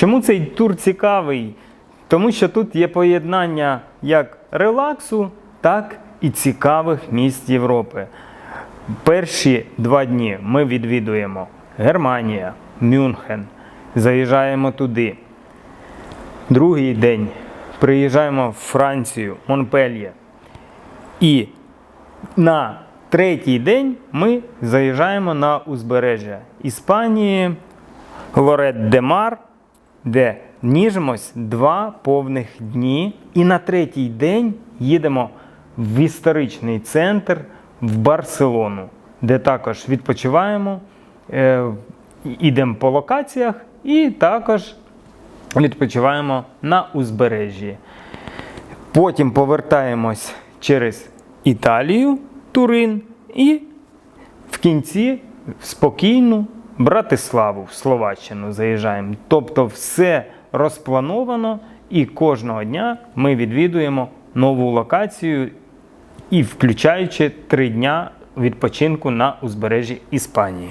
Чому цей тур цікавий? Тому що тут є поєднання як релаксу, так і цікавих місць Європи. Перші два дні ми відвідуємо Германія, Мюнхен, заїжджаємо туди. Другий день приїжджаємо в Францію, Монпельє. І на третій день ми заїжджаємо на узбережжя Іспанії, Лорет де ніжимось два повних дні. І на третій день їдемо в історичний центр в Барселону, де також відпочиваємо, е, ідемо по локаціях і також відпочиваємо на узбережжі. Потім повертаємось через Італію, Турин і в кінці в спокійну Братиславу, в Словаччину заїжджаємо. Тобто все розплановано, і кожного дня ми відвідуємо нову локацію і включаючи три дня відпочинку на узбережжі Іспанії.